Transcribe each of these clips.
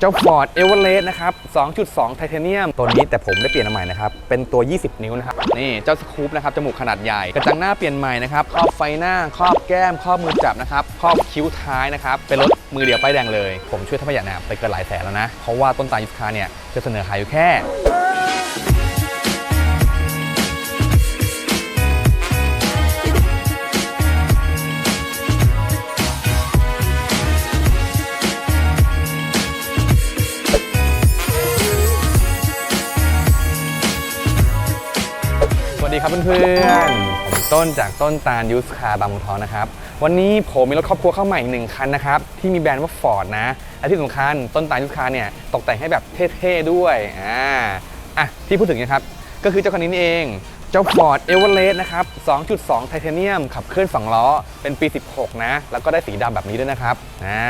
เจ้า Ford Everest นะครับ 2.2 ไทเทเนียม ตัวนี้แต่ผมได้เปลี่ยนมาใหม่นะครับ เป็นตัว 20 นิ้วนะครับ นี่เจ้าสคูปนะครับ จมูกขนาดใหญ่ กระจังหน้าเปลี่ยนใหม่นะครับ ครอบไฟหน้า ครอบแก้ม ครอบมือจับนะครับ ครอบคิ้วท้ายนะครับ เป็นรถมือเดียวป้ายแดงเลย ผมช่วยทำประหยัดนะไปเกินหลายแสนแล้วนะ เพราะว่าต้นตายุทธคาเนี่ยจะเสนอขายอยู่แค่ วัสดีครับเพื่อนๆผมต้นจากต้นตาลยูสคาบางมุทอนะครับ วันนี้ผมมีรถครอบครัวเข้าใหม่อีกหนึ่งคันนะครับ ที่มีแบรนด์ว่า Ford นะ และที่สำคัญต้นตาลยูสคาเนี่ยตกแต่งให้แบบเท่ๆด้วย อ่า อะ ที่พูดถึงนะครับ ก็คือเจ้าคันนี้นี่เอง เจ้า Ford Everest นะครับ 2.2 ไทเทเนียม ขับเคลื่อน2ล้อ เป็นปี 16 นะ แล้วก็ได้สีดำแบบนี้ด้วยนะครับ อ่า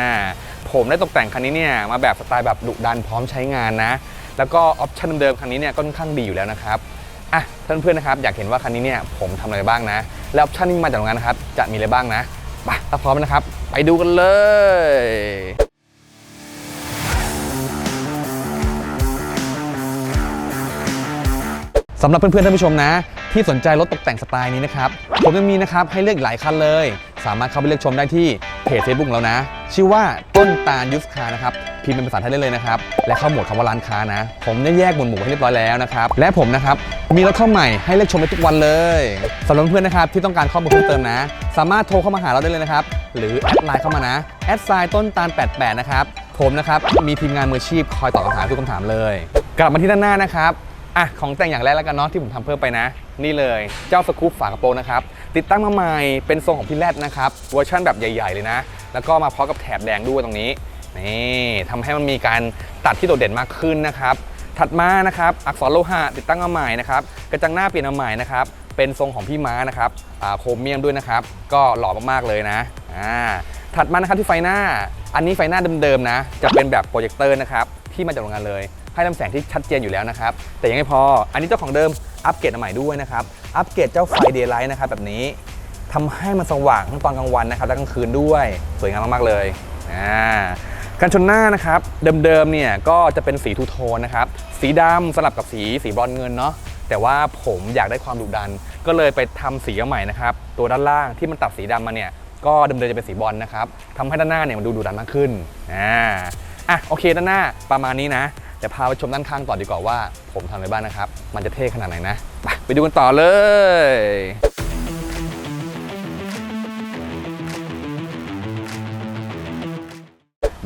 ผมได้ตกแต่งคันนี้เนี่ยมาแบบสไตล์แบบดุดันพร้อมใช้งานนะ แล้วก็ออปชั่นเดิมๆคันนี้เนี่ยก็ค่อนข้างดีอยู่แล้วนะครับ อะเพื่อนนะครับอยากเห็นว่าคันนี้เนี่ยผมทำอะไรบ้างนะ แล้วออปชั่นที่มาจากโรงงานนะครับจะมีอะไรบ้างนะไปถ้าพร้อมนะครับ ไปดูกันเลยสำหรับเพื่อนๆท่านผู้ชมนะ ที่สนใจรถตกแต่งสไตล์นี้นะครับผมจะมีนะครับให้เลือกหลายคันเลย สามารถเข้าไปเลือกชมได้ที่เพจ Facebook ของเรานะ ชื่อว่าต้นตาลยุสคานะครับ พิมพ์เป็นภาษาไทยได้เลยนะครับ และเข้าหมวดคำว่าร้านค้านะ ผมได้แยกหมวดหมู่ให้เรียบร้อยแล้วนะครับ และผมนะครับ มีรถเข้าใหม่ให้เลือกชมได้ทุกวันเลยสำหรับเพื่อนนะครับที่ต้องการข้อมูลเพิ่มเติมนะ สามารถโทรเข้ามาหาเราได้เลยนะครับ หรือแอดไลน์เข้ามานะแอดไซน์ต้นตาล88นะครับผมนะครับมีทีมงานมืออาชีพคอยตอบคำถามทุกคำถามเลย กลับมาที่ด้านหน้านะครับอะของแต่งอย่างแรกแล้วกันเนาะที่ผมทำเพิ่มไปนะ นี่เลยเจ้าสกู๊ปฝากระโปรงนะครับ ติดตั้งมาใหม่เป็นทรงของพี่แรดนะครับเวอร์ชันแบบใหญ่ ๆ เลยนะ แล้วก็มาพร้อมกับแถบแดงด้วยตรงนี้ นี่ทำให้มันมีการตัดที่โดดเด่นมากขึ้นนะครับ ถัดมานะครับ อักษรโลหะติดตั้งมาใหม่นะครับ กระจังหน้าเปลี่ยนมาใหม่นะครับ เป็นทรงของพี่ม้านะครับโครเมียมด้วยนะครับ ก็หล่อมากๆเลยนะถัดมานะครับที่ไฟหน้า อันนี้ไฟหน้าเดิมๆนะ จะเป็นแบบโปรเจคเตอร์นะครับ ที่มาจากโรงงานเลย ให้ลำแสงที่ชัดเจนอยู่แล้วนะครับ แต่ยังไม่พอ อันนี้เจ้าของเดิมอัปเกรดมาใหม่ด้วยนะครับ อัปเกรดเจ้าไฟเดย์ไลท์นะครับแบบนี้ทำให้มันสว่างทั้งตอนกลางวันนะครับและกลางคืนด้วย สวยงามมากๆเลยอ่า กันชนหน้านะครับเดิมๆเนี่ยก็จะเป็นสีทูโทนนะครับสีดำสลับกับสีสีบรอนเงินเนาะแต่ว่าผมอยากได้ความดุดัน ก็เลยไปทำสีใหม่นะครับตัวด้านล่างที่มันตัดสีดำมาเนี่ยก็เดิมๆจะเป็นสีบอลนะครับทำให้ด้านหน้าเนี่ยมันดูดุดันมากขึ้นอ่าอะโอเคด้านหน้าประมาณนี้นะเดี๋ยวพาไปชมด้านข้างต่อดีกว่าว่า ผมทำอะไรบ้างนะครับ มันจะเท่ขนาดไหนนะไปไปดูกันต่อเลย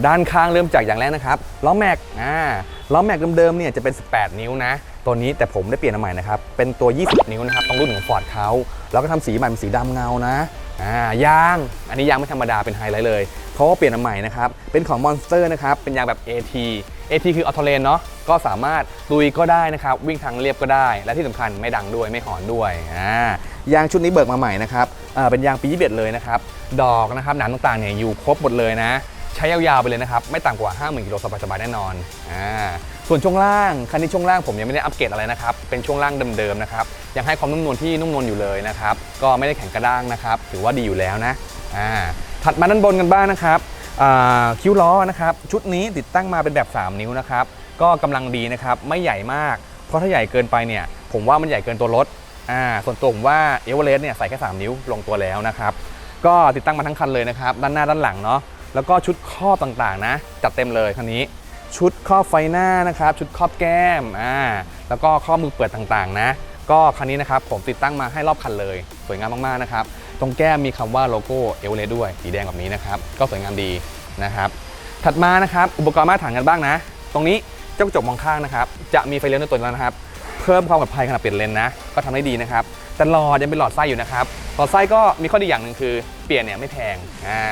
ด้านข้างเริ่มจากอย่างแรกนะครับล้อแม็กอ่าล้อแม็กเดิมๆเนี่ยจะเป็น 18 นิ้วนะ ตัวนี้แต่ผมได้เปลี่ยนมาใหม่นะครับ เป็นตัว 20 นิ้วนะครับตรงรุ่นของฟอร์ดเขาแล้วก็ทำสีใหม่เป็นสีดำเงานะอ่ายาง อันนี้ยางไม่ธรรมดาเป็นไฮไลท์เลยเพราะว่าเปลี่ยนมาใหม่นะครับ เป็นของ Monster นะครับ เป็นยางแบบ AT AT คือออโตเลนเนาะก็สามารถลุยก็ได้นะครับ วิ่งทางเรียบก็ได้ และที่สำคัญไม่ดังด้วยไม่หอนด้วยอ่ายางชุดนี้เบิกมาใหม่นะครับเป็นยางปี21เลยนะครับดอกนะครับหนังต่างๆเนี่ยอยู่ครบหมดเลยนะ ใช้ยาวๆไปเลยนะครับไม่ต่ำกว่า 50,000กิโลสบายๆแน่นอนอ่าส่วนช่วงล่างคันนี้ช่วงล่างผมยังไม่ได้อัปเกรดอะไรนะครับเป็นช่วงล่างเดิมๆนะครับยังให้ความนุ่มนวลที่นุ่มนวลอยู่เลยนะครับก็ไม่ได้แข็งกระด้างนะครับถือว่าดีอยู่แล้วนะอ่าถัดมาด้านบนกันบ้างนะครับคิ้วล้อนะครับชุดนี้ติดตั้งมาเป็นแบบ 3 นิ้วนะครับก็กำลังดีนะครับไม่ใหญ่มาก เพราะถ้าใหญ่เกินไปเนี่ยผมว่ามันใหญ่เกินตัวรถอ่าส่วนตัวผมว่าเอเวอเรสต์เนี่ยใส่แค่ 3 นิ้วลงตัวแล้วนะครับก็ติดตั้งมาทั้งคันเลยนะครับด้านหน้าด้านหลังเนาะ แล้วก็ชุดครอบต่างๆนะ จัดเต็มเลยคันนี้ ชุดครอบไฟหน้านะครับ ชุดครอบแก้มอ่าแล้วก็ข้อมือเปิดต่างๆนะ ก็คันนี้นะครับผมติดตั้งมาให้รอบคันเลย สวยงามมากๆนะครับตรงแก้มมีคำว่าโลโก้เอเวอเรสต์ด้วยสีแดงแบบนี้นะครับก็สวยงามดีนะครับ ถัดมานะครับอุปกรณ์มาตรฐานกันบ้างนะ ตรงนี้เจ้ากระจกมองข้างนะครับ จะมีไฟเลี้ยวในตัวแล้วนะครับเพิ่มความปลอดภัยขณะเปลี่ยนเลนนะ ก็ทำได้ดีนะครับแต่หลอดยังเป็นหลอดไส้อยู่นะครับหลอดไส้ก็มีข้อดีอย่างหนึ่งคือ เปลี่ยนเนี่ยไม่แพงอ่า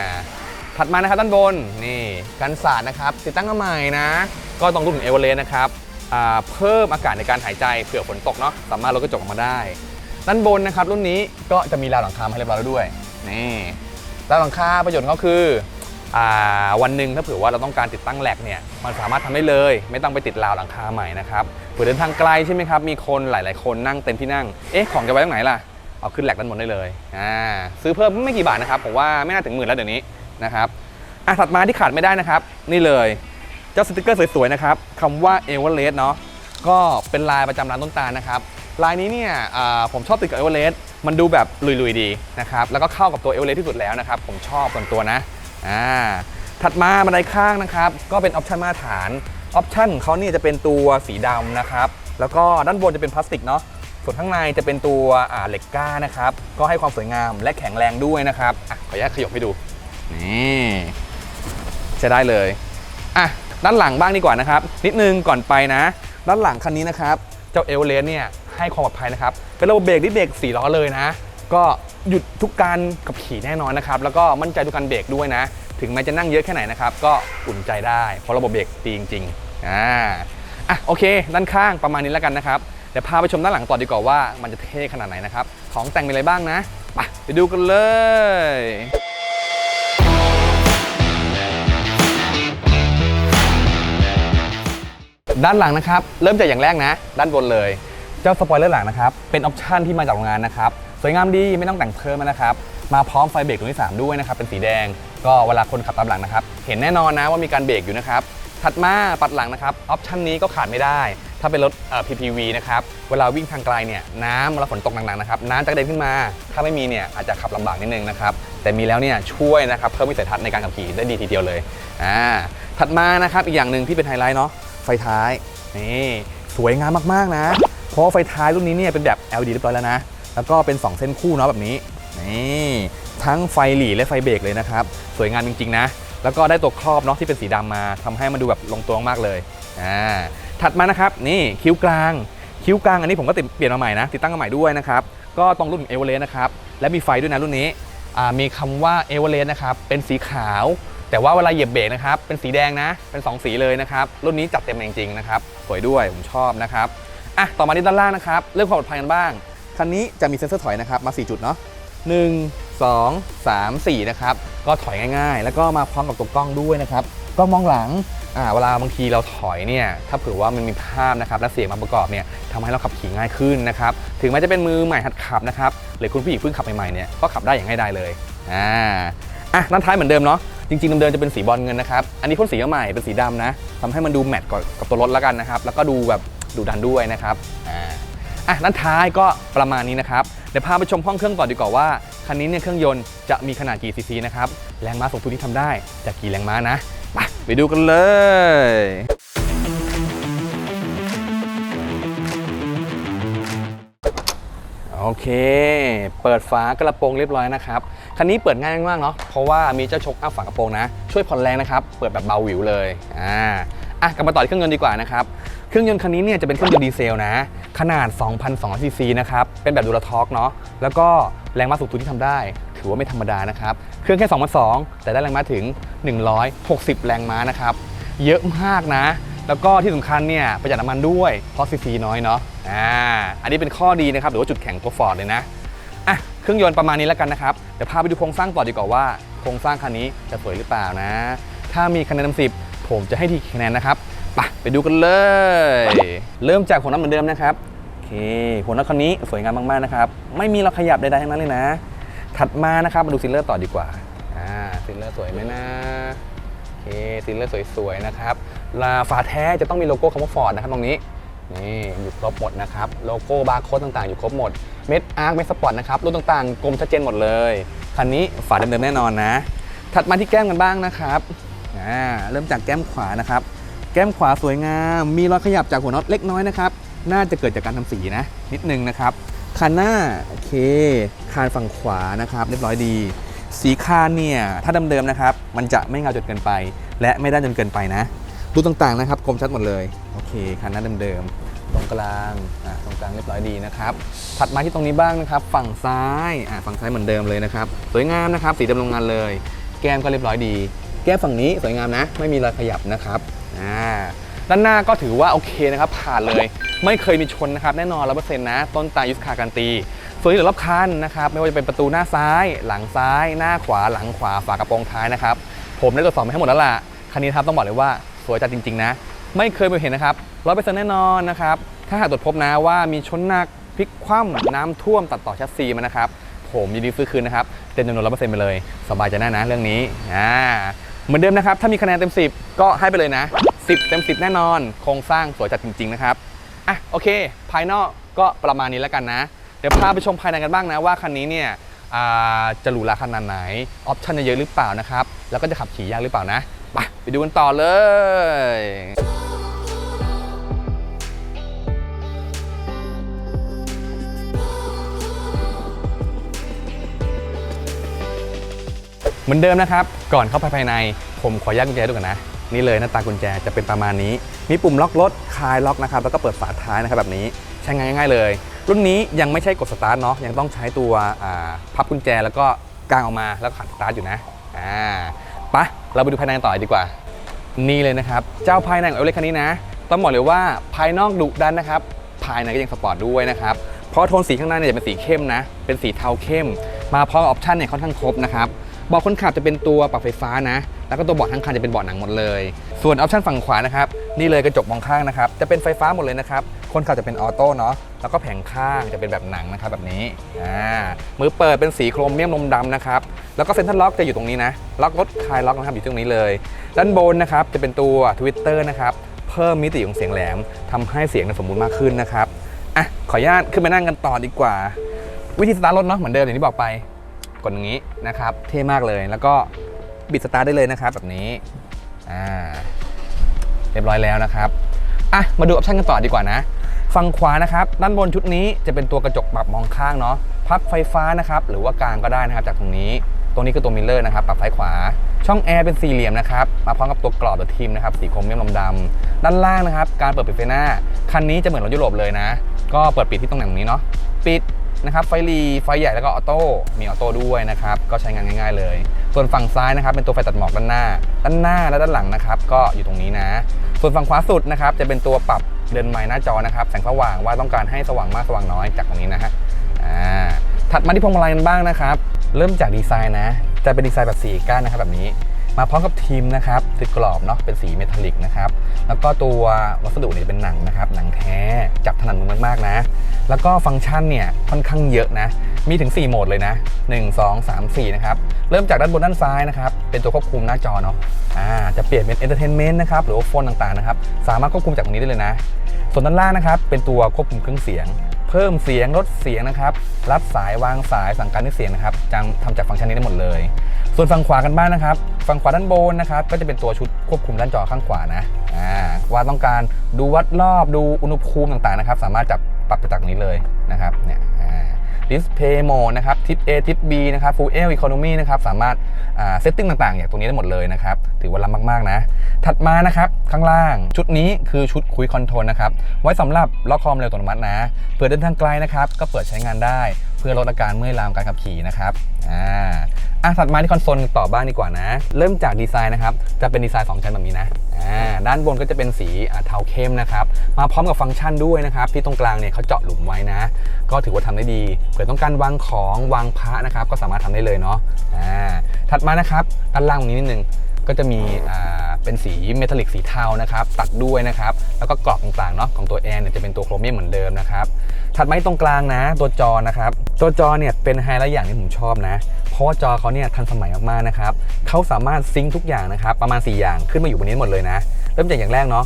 ถัดมานะครับด้านบนนี่กันสาดนะครับติดตั้งมาใหม่นะ ก็ตรงรุ่นของเอเวอเรสต์นะครับเพิ่มอากาศในการหายใจเผื่อฝนตกเนาะสามารถลดกระจกออกมาได้ ด้านบนนะครับรุ่นนี้ก็จะมีราวหลังคาให้เรียบร้อยแล้วด้วยนี่ราวหลังคาประโยชน์ของเขาคืออวันหนึ่งถ้าเผื่อว่าเราต้องการติดตั้งแหลกเนี่ยมันสามารถทำได้เลย ไม่ต้องไปติดราวหลังคาใหม่นะครับเผื่อเดินทางไกลใช่ไหมครับมีคนหลาย ๆ คนนั่งเต็มที่นั่งเอ๊ะของจะไว้ตรงไหนล่ะเอาขึ้นแหลกด้านบนได้เลยอ่าซื้อเพิ่มไม่กี่บาทนะครับผมว่าไม่น่าถึงหมื่นแล้วเดี๋ยวนี้ นะครับอะถัดมาที่ขาดไม่ได้นะครับ นี่เลยเจ้าสติกเกอร์สวยๆนะครับคำว่าเอเวอเรสต์เนาะก็เป็นลายประจำร้านต้นตาลนะครับลายนี้เนี่ยผมชอบติดกับเอเวอเรสต์มันดูแบบลุยๆดีนะครับแล้วก็เข้ากับตัวเอเวอเรสต์ที่สุดแล้วนะครับผมชอบส่วนตัวนะอ่าถัดมาบันไดข้างนะครับก็เป็นออปชันมาตรฐานออปชันของเขาเนี่ยจะเป็นตัวสีดำนะครับแล้วก็ด้านบนจะเป็นพลาสติกเนาะส่วนข้างในจะเป็นตัวเหล็กก้านะครับก็ให้ความสวยงามและแข็งแรงด้วยนะครับอะขออนุญาตขยบให้ดู นี่ใช้ได้เลยอะด้านหลังบ้างดีกว่านะครับ นิดนึงก่อนไปนะ ด้านหลังคันนี้นะครับ เจ้าเอเวอเรสเนี่ยให้ความปลอดภัยนะครับ เป็นระบบเบรกที่เบรก4ล้อเลยนะ ก็หยุดทุกการขับขี่แน่นอนนะครับ แล้วก็มั่นใจทุกการเบรกด้วยนะ ถึงแม้จะนั่งเยอะแค่ไหนนะครับ ก็อุ่นใจได้เพราะระบบเบรกดีจริงๆอ่าอะโอเค ด้านข้างประมาณนี้แล้วกันนะครับเดี๋ยวพาไปชมด้านหลังต่อดีกว่าว่ามันจะเท่ขนาดไหนนะครับ ของแต่งมีอะไรบ้างนะไปไปดูกันเลย ด้านหลังนะครับ เริ่มจากอย่างแรกนะ ด้านบนเลย เจ้าสปอยเลอร์หลังนะครับ เป็นออปชันที่มาจากโรงงานนะครับ สวยงามดีไม่ต้องแต่งเพิ่มนะครับ มาพร้อมไฟเบรกตัวที่ 3 ด้วยนะครับ เป็นสีแดง ก็เวลาคนขับตามหลังนะครับ เห็นแน่นอนนะว่ามีการเบรกอยู่นะครับ ถัดมาปัดหลังนะครับ ออปชันนี้ก็ขาดไม่ได้ ถ้าเป็นรถเอ่อ PPV นะครับ เวลาวิ่งทางไกลเนี่ยน้ำเวลาฝนตกหนักๆนะครับ น้ำจะกระเด็นขึ้นมา ถ้าไม่มีเนี่ยอาจจะขับลำบากนิดนึงนะครับ แต่มีแล้วเนี่ยช่วยนะครับเพิ่มวิสัยทัศน์ในการขับขี่ได้ดีทีเดียวเลย อ่า ถัดมานะครับอีกอย่างหนึ่งที่เป็นไฮไลท์เนาะ ไฟท้ายนี่สวยงามมากๆนะ เพราะไฟท้ายรุ่นนี้เนี่ยเป็นแบบ LED เรียบร้อยแล้วนะ แล้วก็เป็น 2 เส้นคู่เนาะแบบนี้นี่ทั้งไฟหลีและไฟเบรกเลยนะครับ สวยงามจริง ๆ นะ แล้วก็ได้ตัวครอบเนาะที่เป็นสีดำมาทำให้มันดูแบบลงตัวมากเลยอ่าถัดมานะครับนี่คิ้วกลาง คิ้วกลางอันนี้ผมก็ติดเปลี่ยนมาใหม่นะติดตั้งมาใหม่ด้วยนะครับก็ตรงรุ่นเอเวอเรสต์นะครับและมีไฟด้วยนะรุ่นนี้มีคำว่าเอเวอเรสต์นะครับเป็นสีขาว แต่ว่าเวลาเหยียบเบรกนะครับเป็นสีแดงนะเป็น 2 สีเลยนะครับรุ่นนี้จัดเต็มจริงๆนะครับสวยด้วยผมชอบนะครับอะต่อมาที่ด้านล่างนะครับเรื่องความปลอดภัยกันบ้างคันนี้จะมีเซ็นเซอร์ถอยนะครับมา4จุดเนาะ1 2 3 4นะครับก็ถอยง่ายๆ แล้วก็มาพร้อมกับตัวกล้องด้วยนะครับกล้องมองหลังอ่าเวลาบางทีเราถอยเนี่ยถ้าเผื่อว่ามันมีภาพนะครับและเสียงมาประกอบเนี่ยทำให้เราขับขี่ง่ายขึ้นนะครับถึงแม้จะเป็นมือใหม่หัดขับนะครับหรือคุณผู้หญิงเพิ่งขับใหม่ๆเนี่ยก็ขับได้อย่างง่ายดายเลยอ่าอะด้านท้ายเหมือนเดิมเนาะ จริงๆเดิมๆจะเป็นสีบอลเงินนะครับ อันนี้พ่นสีมาใหม่เป็นสีดำนะทำให้มันดูแมทกับกับตัวรถแล้วกันนะครับ แล้วก็ดูแบบดูดันด้วยนะครับ อ่าอะด้านท้ายก็ประมาณนี้นะครับ เดี๋ยวพาไปชมห้องเครื่องก่อนดีกว่าว่า คันนี้เนี่ยเครื่องยนต์จะมีขนาดกี่ซีซีนะครับ แรงม้าสูงสุดที่ทำได้จะกี่แรงม้านะ ไปไปดูกันเลยโอเค เปิดฝากระโปรงเรียบร้อยนะครับ คันนี้เปิดง่ายมากๆเนาะเพราะว่ามีเจ้าชกอัพฝากระโปรงนะ ช่วยผ่อนแรงนะครับเปิดแบบเบาหวิวเลยอ่าอะกลับมาต่อที่เครื่องยนต์ดีกว่านะครับเครื่องยนต์คันนี้เนี่ยจะเป็นเครื่องยนต์ดีเซลนะ ขนาด 2,200ซีซีนะครับ เป็นแบบดูลทอร์กเนาะ แล้วก็แรงม้าสูงสุดที่ทำได้ ถือว่าไม่ธรรมดานะครับ เครื่องแค่2,200แต่ได้แรงม้าถึง 160 แรงม้านะครับ เยอะมากนะ แล้วก็ที่สำคัญเนี่ยประหยัดน้ำมันด้วย เพราะซีซีน้อยเนาะ อ่า อันนี้เป็นข้อดีนะครับ หรือว่าจุดแข็งตัวฟอร์ดเลยนะ เครื่องยนต์ประมาณนี้แล้วกันนะครับ เดี๋ยวพาไปดูโครงสร้างต่อดีกว่าว่าโครงสร้างคันนี้จะสวยหรือเปล่านะ ถ้ามีคะแนนเต็มสิบผมจะให้ทีคะแนนนะครับไปไปดูกันเลย เริ่มจากหัวน็อตเหมือนเดิมนะครับโอเคหัวน็อตคันนี้สวยงามมากๆนะครับ ไม่มีเราขยับใดๆทั้งนั้นเลยนะ ถัดมานะครับมาดูซิลเลอร์ต่อดีกว่าอ่าซิลเลอร์สวยไหมนะโอเคซิลเลอร์สวยๆนะครับลาฝาแท้จะต้องมีโลโก้คำว่าฟอร์ดนะครับตรงนี้นี่อยู่ครบหมดนะครับ โลโก้บาร์โค้ดต่างๆ อยู่ครบหมด เม็ดอาร์คเม็ดสปอร์ตนะครับรุ่นต่างๆกลมชัดเจนหมดเลยคันนี้ฝาเดิมๆแน่นอนนะ ถัดมาที่แก้มกันบ้างนะครับอ่าเริ่มจากแก้มขวานะครับ แก้มขวาสวยงามมีรอยขยับจากหัวน็อตเล็กน้อยนะครับน่าจะเกิดจากการทำสีนะนิดนึงนะครับคันหน้าโอเคคานฝั่งขวานะครับ เรียบร้อยดี สีคานเนี่ยถ้าเดิมๆนะครับ มันจะไม่เงาจนเกินไป และไม่ด้านจนเกินไปนะรูต่างๆนะครับคมชัดหมดเลยโอเคคันหน้าเดิมๆ ตรงกลางอ่าตรงกลางเรียบร้อยดีนะครับ ถัดมาที่ตรงนี้บ้างนะครับ ฝั่งซ้ายอ่าฝั่งซ้ายเหมือนเดิมเลยนะครับ สวยงามนะครับ สีดิมโรงงานเลย แก้มก็เรียบร้อยดี แก้มฝั่งนี้สวยงามนะ ไม่มีรอยขยับนะครับอ่าด้านหน้าก็ถือว่าโอเคนะครับ ผ่านเลย ไม่เคยมีชนนะครับ แน่นอนร้อเปอร์เซ็นต์นะ ต้นตายุสคาการนตีส่วนที่เหลือรอบคันนะครับ ไม่ว่าจะเป็นประตูหน้าซ้าย หลังซ้าย หน้าขวา หลังขวา ฝากระโปรงท้ายนะครับ ผมได้ตรวจสอบมาให้หมดแล้วล่ะ คันนี้ครับต้องบอกเลยว่าสวยจัดจริง ๆ นะ ไม่เคยไปเห็นนะครับร้อยเปอร์เซ็นต์แน่นอนนะครับ ถ้าหากตรวจพบนะว่ามีชนหนักพลิกคว่ำน้ำท่วมตัดต่อแชสซีมานะครับ ผมยินดีซื้อคืนนะครับ เต็มจำนวนร้อยเปอร์เซ็นต์ไปเลย สบายใจแน่นะเรื่องนี้อ่าเหมือนเดิมนะครับ ถ้ามีคะแนนเต็ม 10 ก็ให้ไปเลยนะ 10 เต็ม 10 แน่นอน โครงสร้างสวยจัดจริง ๆ นะครับอะโอเค ภายนอกก็ประมาณนี้แล้วกันนะ เดี๋ยวพาไปชมภายในกันบ้างนะว่าคันนี้เนี่ยจะหรูหราขนาดไหน ออปชั่นจะเยอะหรือเปล่านะครับ แล้วก็จะขับขี่ยากหรือเปล่านะ ไปไปดูกันต่อเลย มือนเดิมนะครับ ก่อนเข้าไปภายใน ผมขอแยกกุญแจด้วยกันนะ นี่เลยหน้าตากุญแจจะเป็นประมาณนี้ มีปุ่มล็อกรถคลายล็อกนะครับ แล้วก็เปิดฝาท้ายนะครับแบบนี้ ใช้งานง่ายๆเลย รุ่นนี้ยังไม่ใช่กดสตาร์ทเนาะ ยังต้องใช้ตัวพับกุญแจแล้วก็กางออกมาแล้วขัดสตาร์ทอยู่นะ อ่าปะเราไปดูภายในต่อดีกว่า นี่เลยนะครับ เจ้าภายในของเอลเล็กคันนี้นะ ต้องบอกเลยว่าภายนอกดุดันนะครับ ภายในก็ยังสปอร์ตด้วยนะครับ เพราะโทนสีข้างหน้าเนี่ยจะเป็นสีเข้มนะ เป็นสีเทาเข้ม มาพร้อมออปชั่นเนี่ยค่อนข้างครบนะครับ บาะคนขับจะเป็นตัวปรับไฟฟ้านะ แล้วก็ตัวเบาะทั้งคันจะเป็นเบาะหนังหมดเลย ส่วนออปชันฝั่งขวานะครับ นี่เลยกระจกมองข้างนะครับ จะเป็นไฟฟ้าหมดเลยนะครับ คนขับจะเป็นออโต้เนาะ แล้วก็แผงข้างจะเป็นแบบหนังนะครับแบบนี้ อ่า มือเปิดเป็นสีโครเมียมนมดำนะครับ แล้วก็เซ็นทรัลล็อกจะอยู่ตรงนี้นะ ล็อกรถคลายล็อกนะครับอยู่ตรงนี้เลย ด้านบนนะครับจะเป็นตัว Twitter นะครับ เพิ่มมิติของเสียงแหลมทำให้เสียงเนี่ยสมบูรณ์มากขึ้นนะครับ อะ ขออนุญาตขึ้นไปนั่งกันต่อดีกว่า วิธีสตาร์ทรถเนาะเหมือนเดิมอย่างที่บอกไป กดอย่างนี้นะครับเท่มากเลยแล้วก็บิดสตาร์ทได้เลยนะครับแบบนี้อ่าเรียบร้อยแล้วนะครับอะมาดูออปชั่นกันต่อดีกว่านะฝั่งขวานะครับด้านบนชุดนี้จะเป็นตัวกระจกปรับมองข้างเนาะพับไฟฟ้านะครับหรือว่ากลางก็ได้นะครับจากตรงนี้ตรงนี้คือตัวมิลเลอร์นะครับปรับซ้ายขวา ช่องแอร์เป็นสี่เหลี่ยมนะครับมาพร้อมกับตัวกรอบตัวทีมนะครับสีโครเมียมลำดำด้านล่างนะครับ การเปิดปิดไฟหน้า คันนี้จะเหมือนรถยุโรปเลยนะ ก็เปิดปิดที่ตรงไหนตรงนี้เนาะปิด นะครับไฟรีไฟใหญ่แล้วก็ออโต้มีออโต้ด้วยนะครับก็ใช้งานง่าย ๆ เลย ส่วนฝั่งซ้ายนะครับเป็นตัวไฟตัดหมอกด้านหน้า ด้านหน้าและด้านหลังนะครับก็อยู่ตรงนี้นะ ส่วนฝั่งขวาสุดนะครับจะเป็นตัวปรับเดินไม้หน้าจอนะครับแสงสว่างว่าต้องการให้สว่างมากสว่างน้อยจากตรงนี้นะฮะอ่าถัดมาที่พวงมาลัยกันบ้างนะครับเริ่มจากดีไซน์นะ จะเป็นดีไซน์แบบสีก้านนะครับแบบนี้ มาพร้อมกับทีมนะครับติดกรอบเนาะเป็นสีเมทัลลิกนะครับแล้วก็ตัววัสดุเนี่ยเป็นหนังนะครับหนังแท้จับถนัดมือมากๆนะ แล้วก็ฟังก์ชันเนี่ยค่อนข้างเยอะนะ มีถึง 4 โหมดเลยนะ 1 2 3 4 นะครับ เริ่มจากด้านบนด้านซ้ายนะครับ เป็นตัวควบคุมหน้าจอเนาะอ่าจะเปลี่ยนเป็นเอนเตอร์เทนเมนต์นะครับหรือว่าโฟนต่างๆนะครับสามารถควบคุมจากตรงนี้ได้เลยนะ ส่วนด้านล่างนะครับเป็นตัวควบคุมเครื่องเสียง เพิ่มเสียงลดเสียงนะครับ รับสายวางสายสั่งการด้วยเสียงนะครับจังทำจากฟังก์ชันนี้ได้หมดเลย ส่วนฝั่งขวากันบ้างนะครับ ฝั่งขวาด้านบนนะครับก็จะเป็นตัวชุดควบคุมด้านจอข้างขวานะอ่าว่าต้องการดูวัดรอบดูอุณหภูมิต่างๆนะครับ สามารถจับปรับไปจากนี้เลยนะครับเนี่ย Display Mode นะครับทิป A ทิป B นะครับ Fuel Economy นะครับสามารถเซตติ้งต่างๆอย่างตรงนี้ได้หมดเลยนะครับ ถือว่าล้ำมากๆนะ ถัดมานะครับ ข้างล่างชุดนี้คือชุดคุยคอนโทรลนะครับ ไว้สำหรับล็อกคอมเร็วอัตโนมัตินะ เปิดเดินทางไกลนะครับ ก็เปิดใช้งานได้ เพื่อลดอาการเมื่อยล้าของการขับขี่นะครับอ่าอะถัดมาที่คอนโซลต่อบ้างดีกว่านะ เริ่มจากดีไซน์นะครับ จะเป็นดีไซน์2ชั้นแบบนี้นะอ่าด้านบนก็จะเป็นสีเทาเข้มนะครับ มาพร้อมกับฟังก์ชันด้วยนะครับ ที่ตรงกลางเนี่ยเขาเจาะหลุมไว้นะ ก็ถือว่าทำได้ดีเผื่อต้องการวางของวางพระนะครับ ก็สามารถทำได้เลยเนาะอ่าถัดมานะครับด้านล่างตรงนี้นิดนึงก็จะมีอ่าเป็นสีเมทัลลิกสีเทานะครับ ตัดด้วยนะครับ แล้วก็กรอบต่างๆเนาะของตัวแอนเนี่ยจะเป็นตัวโครเมียมเหมือนเดิมนะครับ ถัดมาที่ตรงกลางนะ ตัวจอนะครับ ตัวจอเนี่ยเป็นไฮไลท์อย่างที่ผมชอบนะ เพราะว่าจอเขาเนี่ยทันสมัยมากๆนะครับเขาสามารถซิงค์ทุกอย่างนะครับประมาณ 4 อย่างขึ้นมาอยู่บนนี้หมดเลยนะ เริ่มจากอย่างแรกเนาะ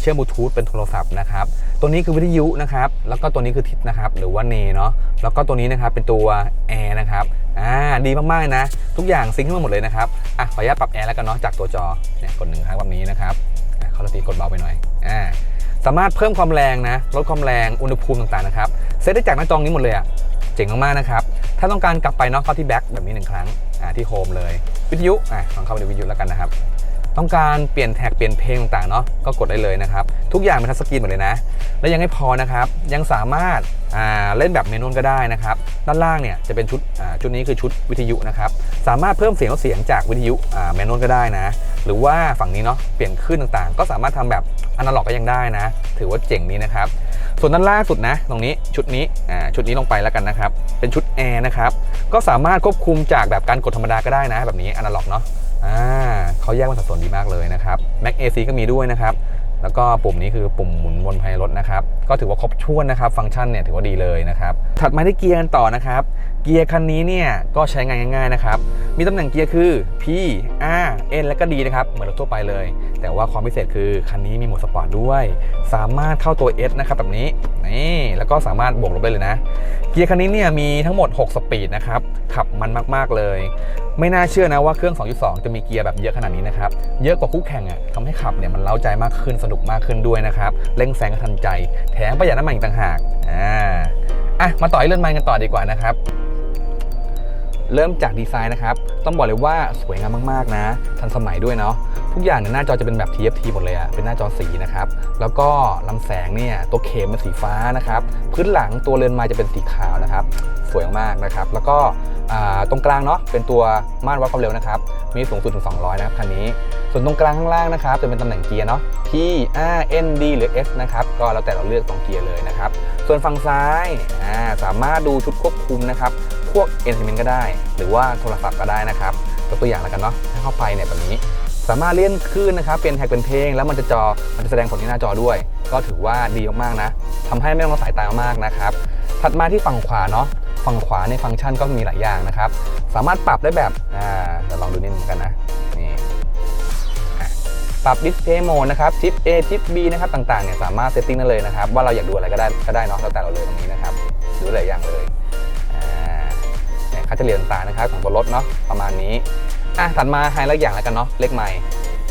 เชื่อมบลูทูธเป็นโทรศัพท์นะครับ ตัวนี้คือวิทยุนะครับ แล้วก็ตัวนี้คือทิศนะครับ หรือว่าเนเนาะ แล้วก็ตัวนี้นะครับเป็นตัวแอร์นะครับ อ่า ดีมากๆนะ ทุกอย่างซิงค์ขึ้นมาหมดเลยนะครับ อะ ขออนุญาตปรับแอร์แล้วกันเนาะ จากตัวจอ เนี่ยกดหนึ่งครั้งแบบนี้นะครับอะขอละทีกดเบาไปหน่อย อ่า สามารถเพิ่มความแรงนะ ลดความแรง อุณหภูมิต่างๆนะครับ เซตได้จากหน้าจอนี้หมดเลยอะ จ๋งมากๆนะครับ ถ้าต้องการกลับไปเนาะเข้าที่แบ็คแบบนี้หนึ่งครั้งที่โฮมเลย วิทยุอะลองเข้าไปในวิทยุแล้วกันนะครับ ต้องการเปลี่ยนแท็กเปลี่ยนเพลงต่างๆเนาะก็กดได้เลยนะครับ ทุกอย่างเป็นทัชสกรีนหมดเลยนะ และยังไม่พอนะครับ ยังสามารถเล่นแบบเมนูก็ได้นะครับ ด้านล่างเนี่ยจะเป็นชุดชุดนี้คือชุดวิทยุนะครับ สามารถเพิ่มเสียงลดเสียงจากวิทยุเมนูก็ได้นะ หรือว่าฝั่งนี้เนาะเปลี่ยนคลื่นต่างๆ ก็สามารถทำแบบอนาล็อกก็ยังได้นะ ถือว่าเจ๋งนี้นะครับ ส่วนด้านล่างสุดนะ ตรงนี้ชุดนี้อ่าชุดนี้ลงไปแล้วกันนะครับ เป็นชุดแอร์นะครับ ก็สามารถควบคุมจากแบบการกดธรรมดาก็ได้นะ แบบนี้อนาล็อกเนาะอ่าเขาแยกเป็นสัดส่วนดีมากเลยนะครับ Mac AC ก็มีด้วยนะครับ แล้วก็ปุ่มนี้คือปุ่มหมุนวนภายในรถนะครับ ก็ถือว่าครบถ้วนนะครับ ฟังก์ชันเนี่ยถือว่าดีเลยนะครับ ถัดมาที่เกียร์กันต่อนะครับ เกียร์คันนี้เนี่ยก็ใช้งานง่ายๆนะครับ มีตำแหน่งเกียร์คือ P R N และก็ D นะครับ เหมือนรถทั่วไปเลย แต่ว่าความพิเศษคือคันนี้มีโหมดสปอร์ตด้วย สามารถเข้าตัว S นะครับแบบนี้ นี่ แล้วก็สามารถบวกลบได้เลยนะ เกียร์คันนี้เนี่ยมีทั้งหมด 6 สปีดนะครับ ขับมันมากๆเลย ไม่น่าเชื่อนะว่าเครื่อง 2.2 จะมีเกียร์แบบเยอะขนาดนี้นะครับ เยอะกว่าคู่แข่งอะทำให้ขับเนี่ยมันเล้าใจมากขึ้น สนุกมากขึ้นด้วยนะครับ เร่งแซงก็ทันใจ แถมประหยัดน้ำมันอีกต่างหาก อ่า อะ มาต่อเรื่องไม้กันต่อดีกว่านะครับ เริ่มจากดีไซน์นะครับ ต้องบอกเลยว่าสวยงามมากๆนะ ทันสมัยด้วยเนาะ ทุกอย่างเนี่ยหน้าจอจะเป็นแบบ TFT หมดเลยอะเป็นหน้าจอสีนะครับ แล้วก็ลำแสงเนี่ย ตัวเข็มเป็นสีฟ้านะครับ พื้นหลังตัวเรือนไม้จะเป็นสีขาวนะครับ สวยมากนะครับ แล้วก็ตรงกลางเนาะ เป็นตัวม่านวัดความเร็วนะครับ มีสูงสุดถึง 200 นะครับคันนี้ ส่วนตรงกลางข้างล่างนะครับ จะเป็นตำแหน่งเกียร์เนาะ P R N D หรือ S นะครับ ก็แล้วแต่เราเลือกตรงเกียร์เลยนะครับ ส่วนฝั่งซ้าย สามารถดูชุดควบคุมนะครับ พวก e n t e r t a i n m e n t ก็ได้ หรือว่าโทรศัพท์ก็ได้นะครับยกตัวอย่างแล้วกันเนาะถ้าเข้าไปเนี่ยแบบนี้ สามารถเลื่อนขึ้นนะครับเป็นแท็กเป็นเพลง แล้วมันจะจอมันจะแสดงผลที่หน้าจอด้วย ก็ถือว่าดีมากๆนะทำให้ไม่ต้องสายตามากนะครับถัดมาที่ฝั่งขวาเนาะฝั่งขวาในฟังก์ชันก็มีหลายอย่างนะครับ สามารถปรับได้แบบอ่าเดี๋ยวลองดูนิดนึงกันนะนี่ปรับดิสเพย์โหมดนะครับทิป A ทิป B นะครับต่างๆเนี่ยสามารถเซตติ้งได้เลยนะครับ ว่าเราอยากดูอะไรก็ได้ก็ได้เนาะแล้วแต่เราเลยตรงนี้นะครับดูหลายอย่างเลย ค่าเฉลี่ยต่างๆนะครับของตัวรถเนาะประมาณนี้อะถัดมาไฮไลท์อย่างแล้วกันเนาะเลขใหม่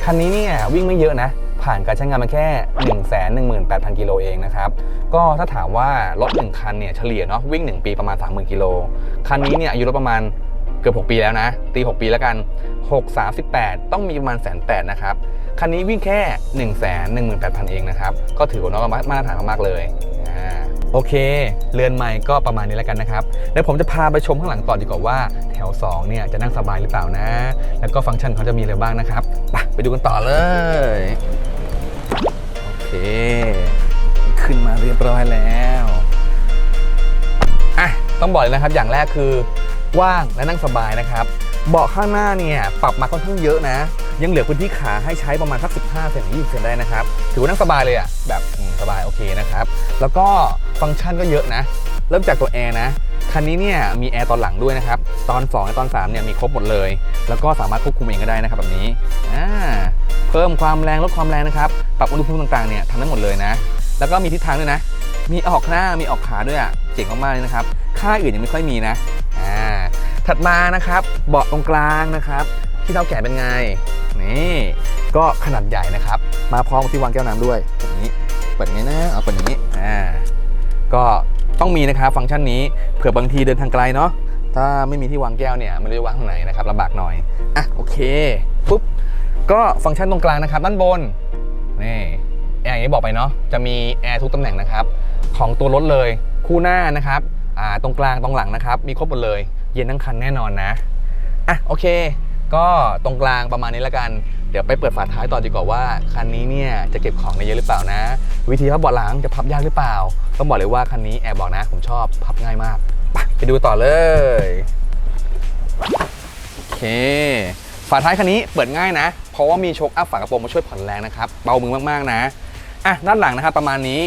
คันนี้เนี่ยวิ่งไม่เยอะนะผ่านการใช้งานมาแค่ 1 1 8 0 0 0 กิโลเองนะครับ ก็ถ้าถามว่ารถ1คันเนี่ยเฉลี่ยเนาะวิ่ง 1 ปีประมาณ 30,000 กิโล คันนี้เนี่ยอายุรถประมาณเกือบ 6 ปีแล้วนะ ตี 6 ปีแล้วกัน 6 38 ต้องมีประมาณแสนแปดนะครับ คันนี้วิ่งแค่ 1 1 8 0 0 0 เองนะครับ ก็ถือว่าน้อยมาตรฐานมากๆเลยโอเค เรือนใหม่ก็ประมาณนี้แล้วกันนะครับ เดี๋ยวผมจะพาไปชมข้างหลังต่อดีกว่าว่าแถว 2 เนี่ยจะนั่งสบายหรือเปล่านะ แล้วก็ฟังก์ชันเขาจะมีอะไรบ้างนะครับ ไปไปดูกันต่อเลย โอเค ขึ้นมาเรียบร้อยแล้วอะต้องบอกเลยนะครับ อย่างแรกคือว่างและนั่งสบายนะครับ เบาะข้างหน้าเนี่ยปรับมาค่อนข้างเยอะนะ ยังเหลือพื้นที่ขาให้ใช้ประมาณสัก 15เซนถึง20เซนได้นะครับ ถือว่านั่งสบายเลยอะแบบสบายโอเคนะครับ แล้วก็ฟังก์ชันก็เยอะนะ เริ่มจากตัวแอร์นะ คันนี้เนี่ยมีแอร์ตอนหลังด้วยนะครับ ตอน2และตอน3เนี่ยมีครบหมดเลย แล้วก็สามารถควบคุมเองก็ได้นะครับแบบนี้อ่าเพิ่มความแรงลดความแรงนะครับ ปรับอุณหภูมิต่างๆเนี่ยทำได้หมดเลยนะ แล้วก็มีทิศทางด้วยนะ มีออกหน้ามีออกขาด้วยอะ เจ๋งมากๆเลยนะครับ ค่าอื่นยังไม่ค่อยมีนะ อ่า ถัดมานะครับ เบาะตรงกลางนะครับ ที่เท้าแก่เป็นไง นี่ก็ขนาดใหญ่นะครับ มาพร้อมที่วางแก้วน้ำด้วยแบบนี้เปิดนี้นะเอาเปิดนี้อ่าก็ต้องมีนะครับฟังก์ชันนี้เผื่อบางทีเดินทางไกลเนาะถ้าไม่มีที่วางแก้วเนี่ยไม่รู้จะวางทางไหนนะครับลำบากหน่อยอะโอเคปุ๊บก็ฟังก์ชันตรงกลางนะครับด้านบนนี่แอร์อย่างที่บอกไปเนาะจะมีแอร์ทุกตำแหน่งนะครับ ของตัวรถเลยคู่หน้านะครับอ่าตรงกลางตรงหลังนะครับ มีครบหมดเลย เย็นทั้งคันแน่นอนนะอะโอเค ก็ตรงกลางประมาณนี้แล้วกัน เดี๋ยวไปเปิดฝาท้ายต่อดีกว่าว่าคันนี้เนี่ยจะเก็บของได้เยอะหรือเปล่านะ วิธีพับเบาะหลังจะพับยากหรือเปล่า ต้องบอกเลยว่าคันนี้แอบบอกนะ ผมชอบพับง่ายมาก ไปไปดูต่อเลยโอเคฝาท้ายคันนี้เปิดง่ายนะ เพราะว่ามีโชคอัพฝากระโปรงมาช่วยผ่อนแรงนะครับเบามือมากๆนะอะด้านหลังนะครับประมาณนี้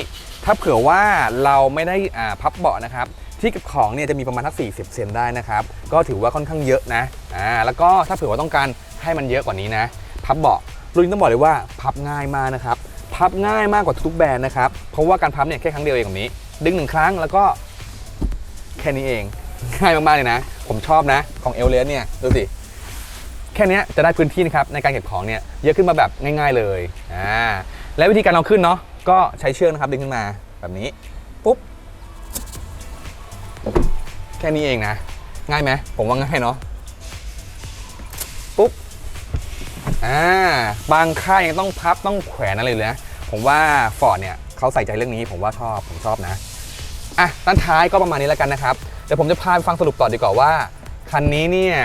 ถ้าเผื่อว่าเราไม่ได้อ่าพับเบาะนะครับ ที่เก็บของเนี่ยจะมีประมาณทัก 40 เซนได้นะครับ ก็ถือว่าค่อนข้างเยอะนะอ่าแล้วก็ถ้าเผื่อว่าต้องการให้มันเยอะกว่านี้นะ พับเบาะรุ่นนี้ต้องบอกเลยว่าพับง่ายมากนะครับ พับง่ายมากกว่าทุกแบรนด์นะครับ เพราะว่าการพับเนี่ยแค่ครั้งเดียวเองแบบนี้ ดึงหนึ่งครั้งแล้วก็แค่นี้เอง ง่ายมากๆเลยนะ ผมชอบนะของเอลเลสเนี่ยดูสิแค่นี้จะได้พื้นที่นะครับในการเก็บของเนี่ยเยอะขึ้นมาแบบง่าย ๆเลยอ่าและวิธีการเอาขึ้นเนาะก็ใช้เชือกนะครับดึงขึ้นมาแบบนี้ แค่นี้เองนะ ง่ายไหมผมว่าง่ายเนาะปุ๊บอ่าบางค่ายยังต้องพับต้องแขวนอะไรเลยนะ ผมว่าฟอร์ดเนี่ยเขาใส่ใจเรื่องนี้ ผมว่าชอบผมชอบนะอะด้านท้ายก็ประมาณนี้แล้วกันนะครับเดี๋ยวผมจะพาไปฟังสรุปต่อดีกว่าว่า คันนี้เนี่ย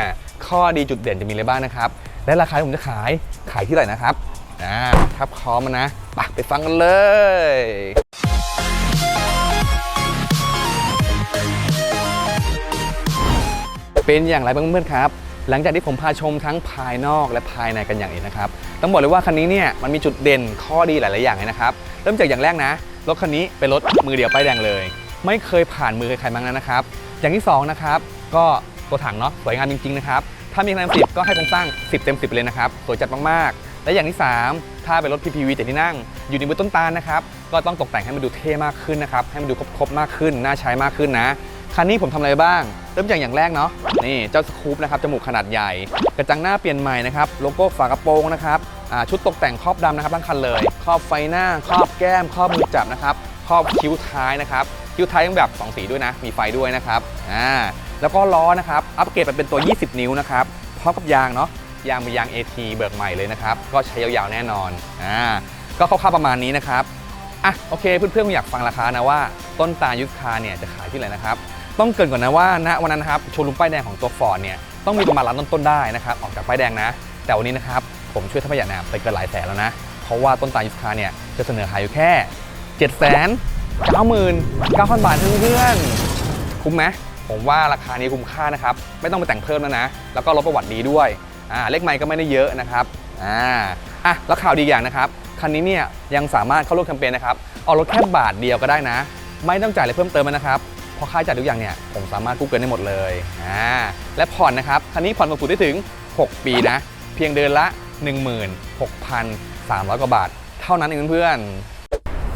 ข้อดีจุดเด่นจะมีอะไรบ้างนะครับและราคาผมจะขายขายที่ไหนนะครับอ่าถ้าพร้อมนะไปไปฟังกันเลย เป็นอย่างไรบ้างเพื่อนๆครับ หลังจากที่ผมพาชมทั้งภายนอกและภายในกันอย่างนี้นะครับ ต้องบอกเลยว่าคันนี้เนี่ยมันมีจุดเด่นข้อดีหลายๆอย่างเลยนะครับ เริ่มจากอย่างแรกนะ รถคันนี้เป็นรถมือเดียวป้ายแดงเลย ไม่เคยผ่านมือใครๆมาแล้วนะครับ อย่างที่สองนะครับก็ตัวถังเนาะสวยงามจริงๆนะครับ ถ้ามีคะแนน10ก็ให้โครงสร้าง 10 เต็ม 10 เลยนะครับสวยจัดมากๆ และอย่างที่ 3 ถ้าเป็นรถ PPV แต่ที่นั่ง อยู่ในมือต้นตาลนะครับ ก็ต้องตกแต่งให้มันดูเท่มากขึ้นนะครับ ให้มันดูครบๆมากขึ้น น่าใช้มากขึ้นนะ คันนี้ผมทำอะไรบ้าง เริ่มจากอย่างแรกเนาะนี่เจ้าสคูปนะครับจมูกขนาดใหญ่ กระจังหน้าเปลี่ยนใหม่นะครับโลโก้ฝากระโปรงนะครับชุดตกแต่งครอบดำนะครับทั้งคันเลยครอบไฟหน้าครอบแก้มครอบมือจับนะครับครอบคิ้วท้ายนะครับคิ้วท้ายยังแบบสองสีด้วยนะ มีไฟด้วยนะครับอ่าแล้วก็ล้อนะครับอัปเกรดไปเป็นตัว 20 นิ้วนะครับพร้อมกับยางเนาะยางเป็นยาง AT เบิกใหม่เลยนะครับก็ใช้ยาวๆแน่นอนอ่าก็คร่าวๆประมาณนี้นะครับอะโอเคเพื่อนๆอยากฟังราคานะว่าต้นตาลยุทธคาเนี่ยจะขายที่ไหนนะครับ ต้องเกินก่อนนะว่าณวันนั้นนะครับโชว์รูมป้ายแดงของตัวฟอร์ดเนี่ยต้องมีประมาณล้านต้นๆได้นะครับออกจากป้ายแดงนะ แต่วันนี้นะครับผมช่วยท่านประหยัดเนี่ไปเกินหลายแสนแล้วนะ เพราะว่าต้นตาลยุทธคาเนี่ยจะเสนอขายอยู่แค่7 9 9 9 0 0 0บาทเพื่อนๆคุ้มไหมผมว่าราคานี้คุ้มค่านะครับไม่ต้องไปแต่งเพิ่มแล้วนะ แล้วก็ลดประวัติดีด้วยอ่าเลขไมค์ก็ไม่ได้เยอะนะครับอ่าอะแล้วข่าวดีอย่างนะครับคันนี้เนี่ยยังสามารถเข้าร่วมแคมเปญนะครับเอารถแค่บาทเดียวก็ได้นะ ไม่ต้องจ่ายอะไรเพิ่มเติมนะครับ พราะค่าใช้จ่ายทุกอย่างเนี่ยผมสามารถกู้เกินได้หมดเลยอ่าและผ่อนนะครับคันนี้ผ่อนสูงสุดได้ถึง 6 ปีนะ เพียงเดือนละ 16,300 กว่าบาท เท่านั้นเองเพื่อน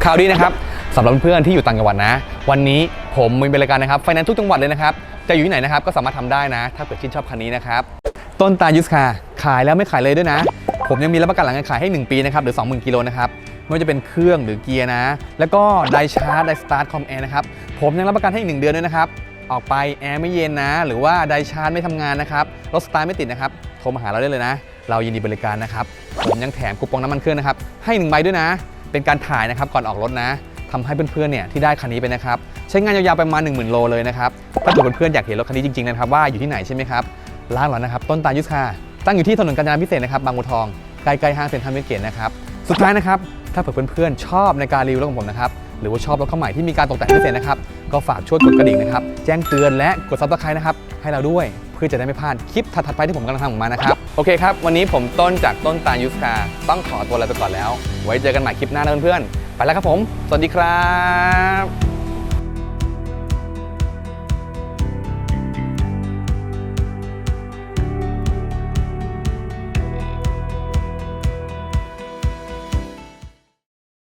ข่าวดีนะครับสำหรับเพื่อนที่อยู่ต่างจังหวัดนะ วันนี้ผมมีบริการนะครับไฟแนนซ์ทุกจังหวัดเลยนะครับจะอยู่ที่ไหนนะครับก็สามารถทำได้นะ ถ้าเกิดชื่นชอบคันนี้นะครับต้นตาลยุสคาขายแล้วไม่ขายเลยด้วยนะ ผมยังมีรับประกันหลังการขายให้ 1 ปีนะครับหรือ 20,000กิโลนะครับ ไม่ว่าจะเป็นเครื่องหรือเกียร์นะ แล้วก็ไดชาร์จไดสตาร์ทคอมแอร์นะครับ ผมยังรับประกันให้อีก1เดือนด้วยนะครับ ออกไปแอร์ไม่เย็นนะ หรือว่าไดชาร์จไม่ทำงานนะครับ รถสตาร์ทไม่ติดนะครับ โทรมาหาเราได้เลยนะ เรายินดีบริการนะครับ ผมยังแถมคูปองน้ำมันเครื่องนะครับ ให้1ใบด้วยนะ เป็นการถ่ายนะครับก่อนออกรถนะทำให้เพื่อนๆเนี่ยที่ได้คันนี้ไปนะครับใช้งานยาวๆไปมา10,000โลเลยนะครับถ้าเกิดเพื่อนๆอยากเห็นรถคันนี้จริงๆนะครับว่าอยู่ที่ไหนใช่ไหมครับร้านเรานะครับต้นตาลยุทธาตั้งอยู่ที่ถนนกาญจนาพิเศษนะครับบางบัวทองใกล้ๆห้างเซ็นทรัลเวสเกตนะครับ สุดท้ายนะครับ ถ้าเพื่อนเพื่อนๆชอบในการรีวิวรถของผมนะครับ หรือว่าชอบรถเข้าใหม่ที่มีการตกแต่งพิเศษนะครับ ก็ฝากช่วยกดกระดิ่งนะครับ แจ้งเตือนและกดซับสไครต์นะครับ ให้เราด้วย เพื่อจะได้ไม่พลาดคลิปถัดๆไปที่ผมกำลังทำออกมานะครับ โอเคครับ วันนี้ผมต้นจากต้นตาลยุทธคาต้องขอตัวลาไปก่อนแล้ว ไว้เจอกันใหม่คลิปหน้านะเพื่อนๆ ไปแล้วครับผม สวัสดีครับ